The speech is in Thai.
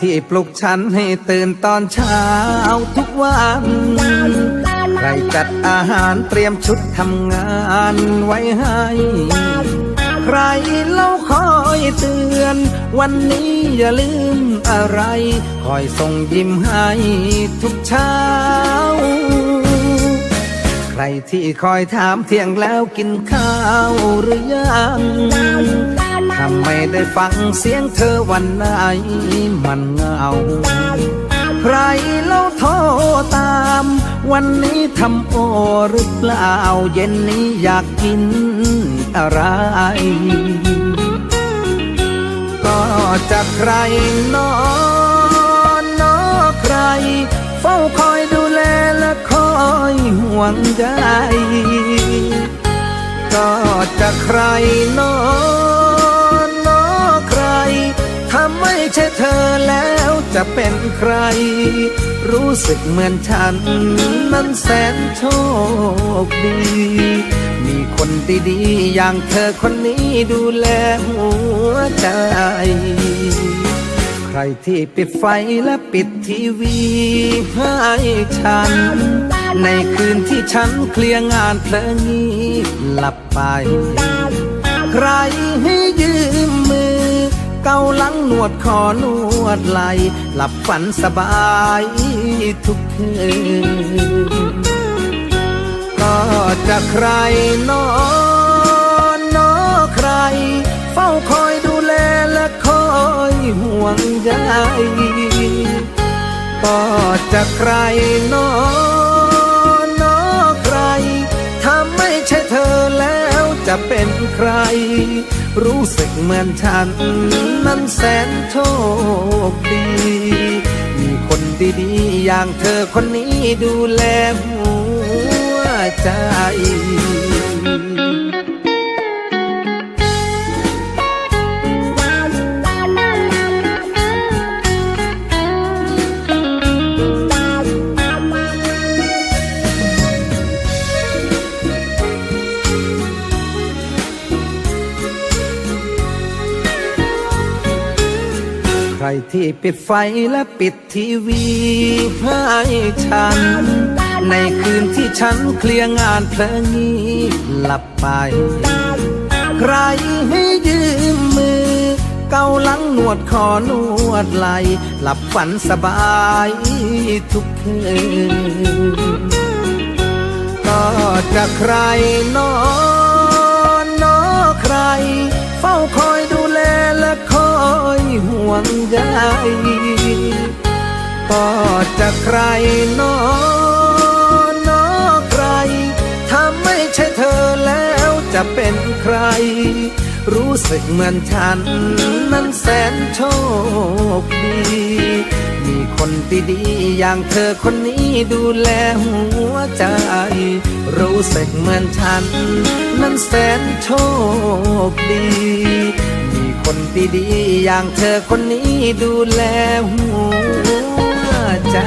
ที่ปลุกฉันให้ตื่นตอนเช้าทุกวัน ใครจัดอาหารเตรียมชุดทำงานไว้ให้ ใครเล่าคอยเตือน วันนี้อย่าลืมอะไร คอยส่งยิ้มให้ทุกเช้า ใครที่คอยถามเที่ยงแล้วกินข้าวหรือยัง ไม่ได้ฟังเสียงเธอวันไหนมันเงา ใครเล่าโทรตาม วันนี้ทำโอหรือเปล่า เย็นนี้อยากกินอะไร ก็จะใครนอนนอใคร เฝ้าคอยดูแลและคอยห่วงใยก็จะใครนอน จะเป็นใคร รู้สึกเหมือนฉัน นั้นแสนโชคดี มีคนดีๆอย่างเธอคนนี้ดูแลหัวใจ ใครที่ปิดไฟและปิดทีวีให้ฉัน ในคืนที่ฉันเคลียร์งานเพลงนี้หลับไป ใครให้ยืมมือ เกาหลังหนวดคอนวดไหลหลับฝันสบายทุกคืนก็จะใครนอนนอใคร เฝ้าคอยดูแลและคอยห่วงใยก็จะใครนอน จะเป็นใคร รู้สึกเหมือนฉัน นั้นแสนโชคดี มีคนดีๆ อย่างเธอคนนี้ดูแลหัวใจ รที่ปิดไฟและปิดทีวีให้ฉัน ในคืนที่ฉันเคลียร์งานเพลงนี้หลับไป ใครให้ยืมมือ เกาหลังนวดคอนวดไหล หลับฝันสบายทุกคืนก็จะใครนอนนอใคร เฝ้าคอยดูแลและคอย ห่วงใยก็จะใครนอนนอใครถ้าไม่ใช่เธอแล้วจะเป็นใคร รู้สึกเหมือนฉันนั้นแสนโชคดี มีคนดีๆอย่างเธอคนนี้ดูแลหัวใจ รู้สึกเหมือนฉันนั้นแสนโชคดี คนดีๆอย่างเธอคนนี้ดูแลหัวใจ